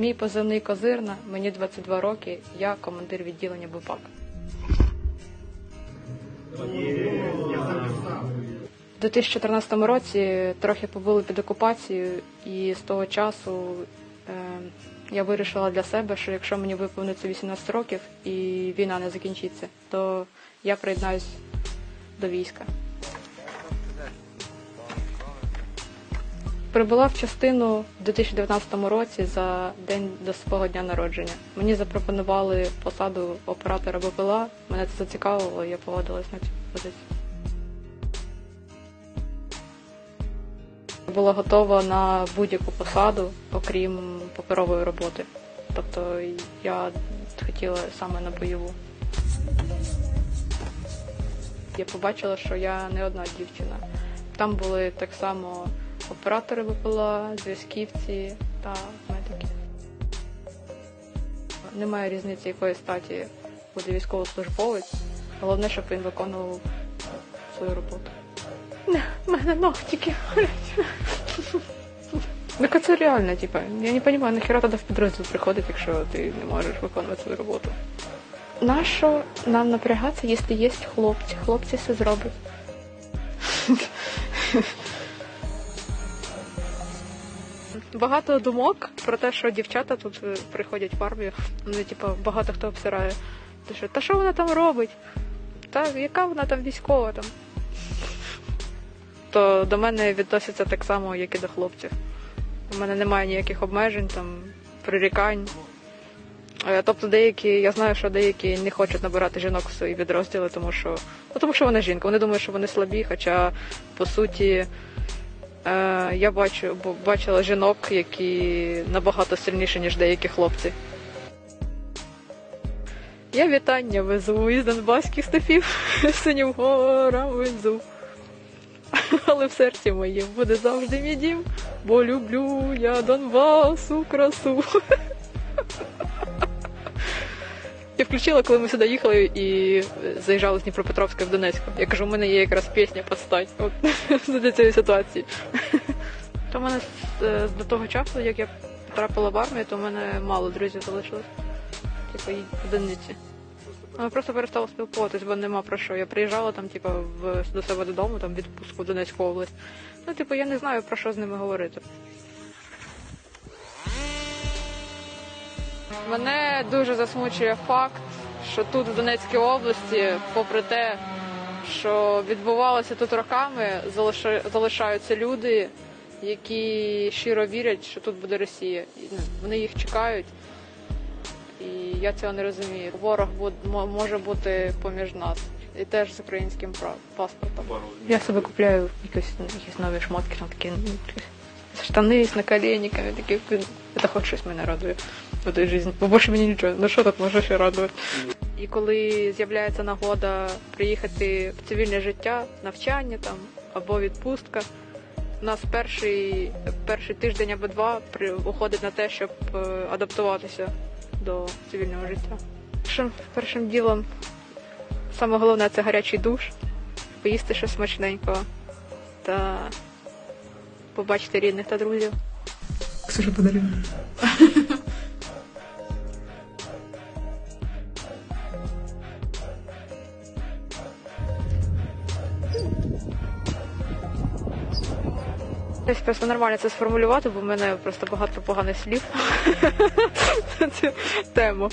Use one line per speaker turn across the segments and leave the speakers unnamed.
Мій позивний козирна, мені 22 роки, я командир відділення БУПАК. У 2014 році трохи побули під окупацією, і з того часу е, я вирішила для себе, що якщо мені виповниться 18 років і війна не закінчиться, то я приєднаюсь до війська. Прибула в частину в 2019 році за день до свого дня народження. Мені запропонували посаду оператора БПЛА. Мене це зацікавило, і я погодилась на цю позицію. Була готова на будь-яку посаду, окрім паперової роботи. Тобто я хотіла саме на бойову. Я побачила, що я не одна дівчина. Там були так само оператори БПЛА, зв'язківці та медики. Немає різниці, якої статі буде військовослужбовець. Головне, щоб він виконував свою роботу. У мене ногтики. Так а це реально, типа, я не розумію, нахіра тоді в підрозділ приходить, якщо ти не можеш виконувати свою роботу. Нащо нам напрягатися, якщо є хлопці? Хлопці все зроблять. Багато думок про те, що дівчата тут е, приходять в армію. Ну, типу, багато хто обсирає. Те, що, Та що вона там робить? Та яка вона там військова там? То до мене відносяться так само, як і до хлопців. У мене немає ніяких обмежень, там, прирікань. Е, Тобто деякі, я знаю, що деякі не хочуть набирати жінок в свої підрозділи, тому що, ну, тому що вони жінка. Вони думають, що вони слабі, хоча по суті я бачу, бачила жінок, які набагато сильніші, ніж деякі хлопці. Я вітання везу із Донбаських степів, синім горам везу. Але в серці моєму буде завжди мій дім, бо люблю я Донбасу красу. Включила, коли ми сюди їхали і заїжджали з Дніпропетровська в Донецьку. Я кажу, у мене є якраз пісня подстать от, для цієї ситуації. То в мене до того часу, як я потрапила в армію, то в мене мало друзів залишилось. Типу, одиниці. Ми просто перестали спілкуватись, бо нема про що. Я приїжджала там, типу, в, до себе додому, там відпустку в Донецьку область. Ну, типу, я не знаю про що з ними говорити. Мене дуже засмучує факт, що тут в Донецькій області, попри те, що відбувалося тут роками, залиша- залишаються люди, які щиро вірять, що тут буде Росія. Ну, Вони їх чекають. І я цього не розумію. Ворог може бути поміж нас. І теж з українським паспортом. Я собі купляю якісь, якісь нові шмотки, там такі ну, штани з наколенниками, такі. Це хоч щось мене радує в цій житті. Бо більше мені нічого. Ну що тут може ще радувати? І коли з'являється нагода приїхати в цивільне життя, навчання там або відпустка, у нас перший, перший тиждень або два уходить на те, щоб е, адаптуватися до цивільного життя. Першим, першим ділом саме головне це гарячий душ, поїсти щось смачненького та побачити рідних та друзів.
Ксюша подарила.
Ось просто нормально це сформулювати, бо в мене просто багато поганих слів на цю тему.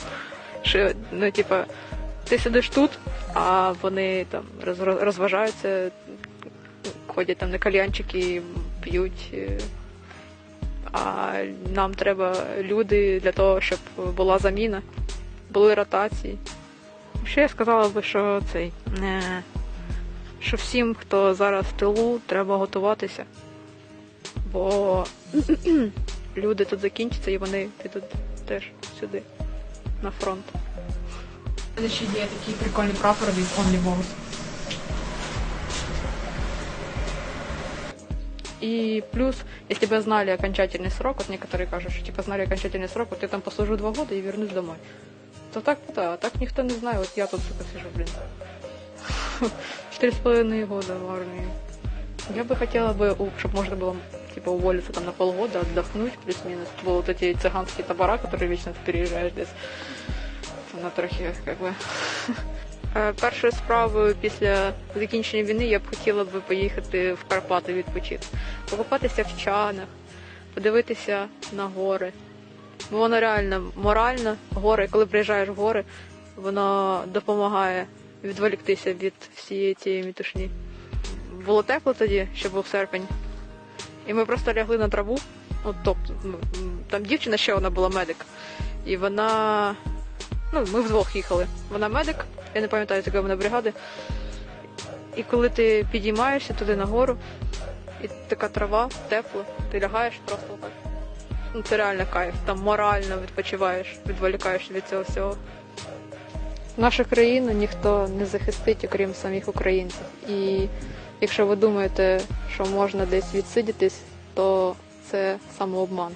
Що, ну, типа, ти сидиш тут, а вони там роз- розважаються, ходять там на кальянчики, п'ють. А нам треба люди для того, щоб була заміна, були ротації. Ще я сказала би, що цей. е, Що всім, хто зараз в тилу, треба готуватися бо люди тут закінчаться і вони підуть теж сюди, на фронт.
Ще є такий прикольний прапор від Only Boss.
И плюс, если бы знали окончательный срок, вот некоторые кажут, что типа знали окончательный срок, вот я там послужу два года и вернусь домой. То так, да, а так никто не знает, вот я тут, сука, сижу, блин. Четыре с половиной года в армии. Я бы хотела бы, чтобы можно было типа уволиться там на полгода, отдохнуть плюс-минус. Бо вот эти цыганские табора, которые вечно ты переезжаешь десь, вона трохи як би. Е, Першою справою після закінчення війни я б хотіла би поїхати в Карпати відпочити. Покупатися в чанах, подивитися на гори. Бо воно реально морально, гори, коли приїжджаєш в гори, воно допомагає відволіктися від всієї цієї мітушні. Було тепло тоді, ще був серпень. І ми просто лягли на траву. От, тобто, там дівчина ще вона була медик. І вона. Ну, ми вдвох їхали. Вона медик, я не пам'ятаю, якої вона бригади. І коли ти підіймаєшся туди нагору, і така трава, тепло, ти лягаєш просто так. Ну, це реально кайф. Там морально відпочиваєш, відволікаєшся від цього всього. Нашу країну ніхто не захистить, окрім самих українців. І якщо ви думаєте, що можна десь відсидітись, то це самообман.